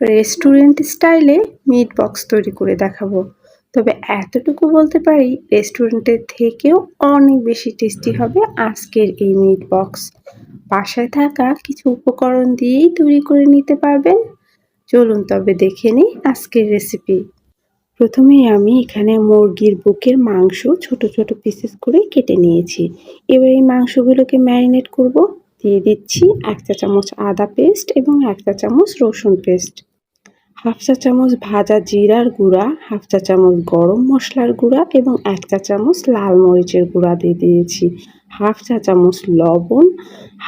Restaurant স্টাইলে meat box তৈরি করে দেখাবো। তবে এতটুকু বলতে পারি রেস্টুরেন্টের থেকেও অনেক বেশি টেস্টি হবে আজকের এই মিট বক্স বাসায় থাকা কিছু উপকরণ দিয়েই তৈরি করে নিতে পারবেন। চলুন তবে দেখে নিই আজকের রেসিপি প্রথমেই আমি এখানে মুরগির বুকের মাংস ছোট ছোট পিসেস করে কেটে নিয়েছি। এবার এই মাংসগুলোকে ম্যারিনেট করব। দিয়ে দিচ্ছি এক চা চামচ আদা পেস্ট এবং এক চা চামচ রসুন পেস্ট। হাফ চা চামচ ভাজা জিরার গুঁড়া, হাফ চা চামচ গরম মশলার গুঁড়া এবং এক চা চামচ লাল মরিচের গুঁড়া দিয়ে দিয়েছি। হাফ চা চামচ লবণ,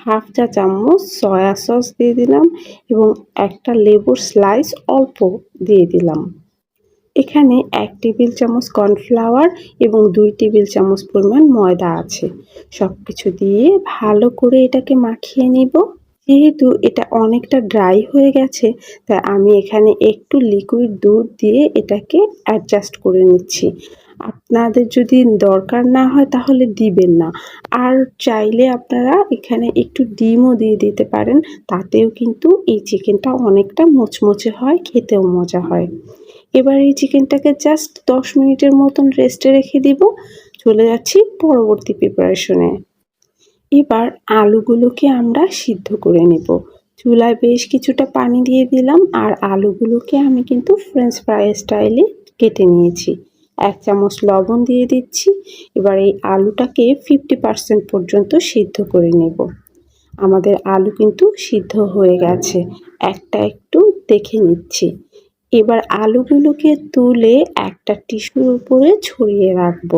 হাফ চা চামচ সয়া সস দিয়ে দিলাম এবং একটা লেবুর স্লাইস অল্প দিয়ে দিলাম। এখানে এক টেবিল চামচ কর্নফ্লাওয়ার এবং দুই টেবিল চামচ পরিমাণ ময়দা আছে। সব কিছু দিয়ে ভালো করে এটাকে মাখিয়ে নিব। যেহেতু এটা অনেকটা ড্রাই হয়ে গেছে, তাই আমি এখানে একটু লিকুইড দুধ দিয়ে এটাকে অ্যাডজাস্ট করে নিচ্ছি। আপনাদের যদি দরকার না হয় তাহলে দিবেন না। আর চাইলে আপনারা এখানে একটু ডিমও দিয়ে দিতে পারেন, তাতেও কিন্তু এই চিকেনটা অনেকটা মোচমোচে হয়, খেতেও মজা হয়। এবার এই চিকেনটাকে জাস্ট দশ মিনিটের মতন রেস্টে রেখে দিব। চলে যাচ্ছি পরবর্তী প্রিপারেশনে এবার আলুগুলোকে আমরা সিদ্ধ করে নেব। চুলায় বেশ কিছুটা পানি দিয়ে দিলাম আর আলুগুলোকে আমি কিন্তু ফ্রেঞ্চ ফ্রাই স্টাইলে কেটে নিয়েছি। এক চামচ লবণ দিয়ে দিচ্ছি। এবার এই আলুটাকে ফিফটি পার্সেন্ট পর্যন্ত সিদ্ধ করে নেব। আমাদের আলু কিন্তু সিদ্ধ হয়ে গেছে। একটা একটু দেখে নিচ্ছি। এবার আলুগুলোকে তুলে একটা টিস্যুর উপরে ছড়িয়ে রাখব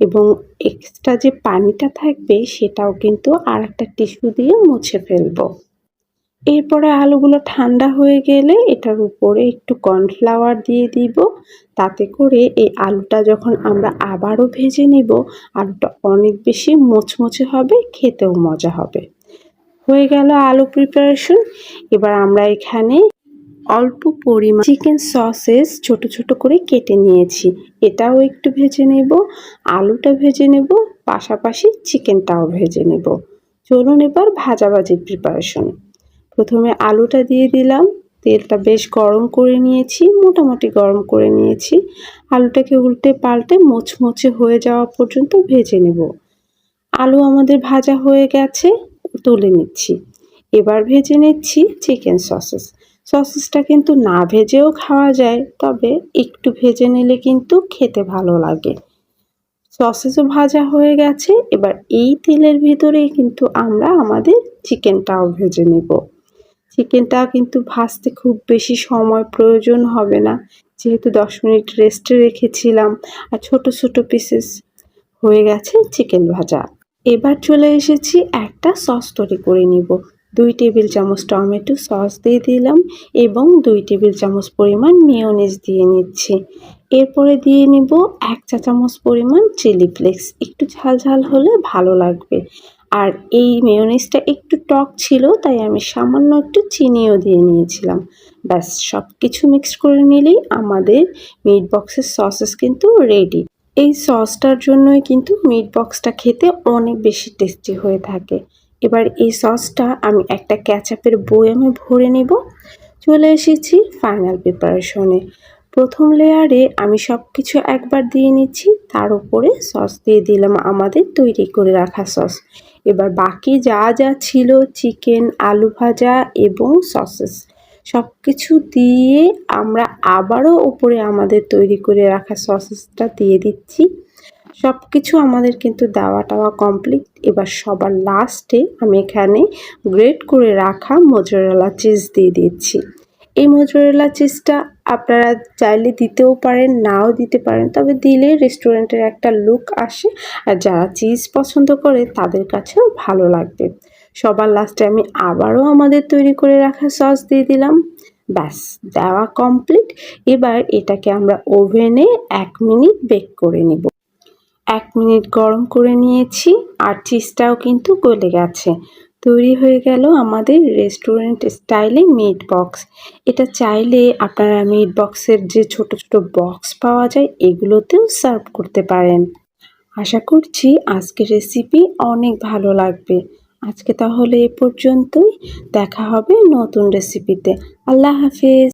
এবং এক্সট্রা যে পানিটা থাকবে সেটাও কিন্তু আর একটা টিস্যু দিয়ে মুছে ফেলব। এরপরে আলুগুলো ঠান্ডা হয়ে গেলে এটার উপরে একটু কর্নফ্লাওয়ার দিয়ে দিব, তাতে করে এই আলুটা যখন আমরা আবারও ভেজে নিব, আলুটা অনেক বেশি মোচমোচে হবে, খেতেও মজা হবে। হয়ে গেল আলু প্রিপারেশন এবার আমরা এখানে অল্প পরিমাণ চিকেন সসেস ছোট ছোট করে কেটে নিয়েছি। এটাও একটু ভেজে নেব, আলুটা ভেজে নেব, পাশাপাশি চিকেনটাও ভেজে নেব। চলুন এবার ভাজাভাজির প্রিপারেশন প্রথমে আলুটা দিয়ে দিলাম, তেলটা বেশ গরম করে নিয়েছি, মোটামুটি গরম করে নিয়েছি। আলুটাকে উল্টে পাল্টে মোচমোচে হয়ে যাওয়া পর্যন্ত ভেজে নেব। আলু আমাদের ভাজা হয়ে গেছে, তুলে নিচ্ছি। এবার ভেজে নিচ্ছি চিকেন সসেস। সসেসটা কিন্তু না ভেজেও খাওয়া যায়, তবে একটু ভেজে নিলে কিন্তু খেতে ভালো লাগে। সসেসও ভাজা হয়ে গেছে, এবার এই তেলের ভিতরেই কিন্তু আমরা আমাদের চিকেনটাও ভেজে নেব। চিকেনটা কিন্তু ভাজতে খুব বেশি সময় প্রয়োজন হবে না, যেহেতু দশ মিনিট রেস্টে রেখেছিলাম, আর ছোট ছোট পিসেস হয়ে গেছে চিকেন ভাজা। এবার চলে এসেছি একটা সস তৈরি করে নিব। দুই টেবিল চামচ টমেটো সস দিয়ে দিলাম এবং দুই টেবিল চামচ পরিমাণ মেয়োনিজ দিয়ে নিচ্ছি। এরপরে দিয়ে নিব এক চা চামচ পরিমাণ চিলি ফ্লেক্স। একটু ঝাল ঝাল হলে ভালো লাগবে। আর এই মেয়োনিজটা একটু টক ছিল, তাই আমি সামান্য একটু চিনিও দিয়ে নিয়েছিলাম। ব্যাস সব কিছু মিক্স করে নিলেই আমাদের মিট বক্সের সসেস কিন্তু রেডি। এই সসটার জন্যই কিন্তু মিট বক্সটা খেতে অনেক বেশি টেস্টি হয়ে থাকে। এবার এই সসটা আমি একটা ক্যাচাপের বয়ামে ভরে নেব। চলে এসেছি ফাইনাল প্রিপারেশনে প্রথম লেয়ারে আমি সব কিছু একবার দিয়ে নিচ্ছি, তার উপরে সস দিয়ে দিলাম আমাদের তৈরি করে রাখা সস। এবার বাকি যা যা ছিল চিকেন আলু ভাজা এবং সসেস সব কিছু দিয়ে আমরা আবারও উপরে আমাদের তৈরি করে রাখা সসেসটা দিয়ে দিচ্ছি। সব কিছু আমাদের কিন্তু দেওয়া টাওয়া কমপ্লিট এবার সবার লাস্টে আমি এখানে গ্রেট করে রাখা মোজরেলা চিজ দিয়ে দিচ্ছি। এই মোজরেলা চিজটা আপনারা চাইলে দিতেও পারেন, নাও দিতে পারেন, তবে দিলে রেস্টুরেন্টের একটা লুক আসে। আর যারা চিজ পছন্দ করে, তাদের কাছেও ভালো লাগবে। সবার লাস্টে আমি আবারও আমাদের তৈরি করে রাখা সস দিয়ে দিলাম। ব্যাস, দেওয়া কমপ্লিট এবার এটাকে আমরা ওভেনে এক মিনিট বেক করে নিব। এক মিনিট গরম করে নিয়েছি, আর চিজটাও কিন্তু গলে গেছে। তৈরি হয়ে গেল আমাদের রেস্টুরেন্ট স্টাইলে মিট বক্স এটা চাইলে আপনারা মিট বক্সের যে ছোট ছোট বক্স পাওয়া যায়, এগুলোতেও সার্ভ করতে পারেন। আশা করছি আজকের রেসিপি অনেক ভালো লাগবে। আজকে তাহলে এ পর্যন্তই। দেখা হবে নতুন রেসিপিতে আল্লাহ হাফিজ।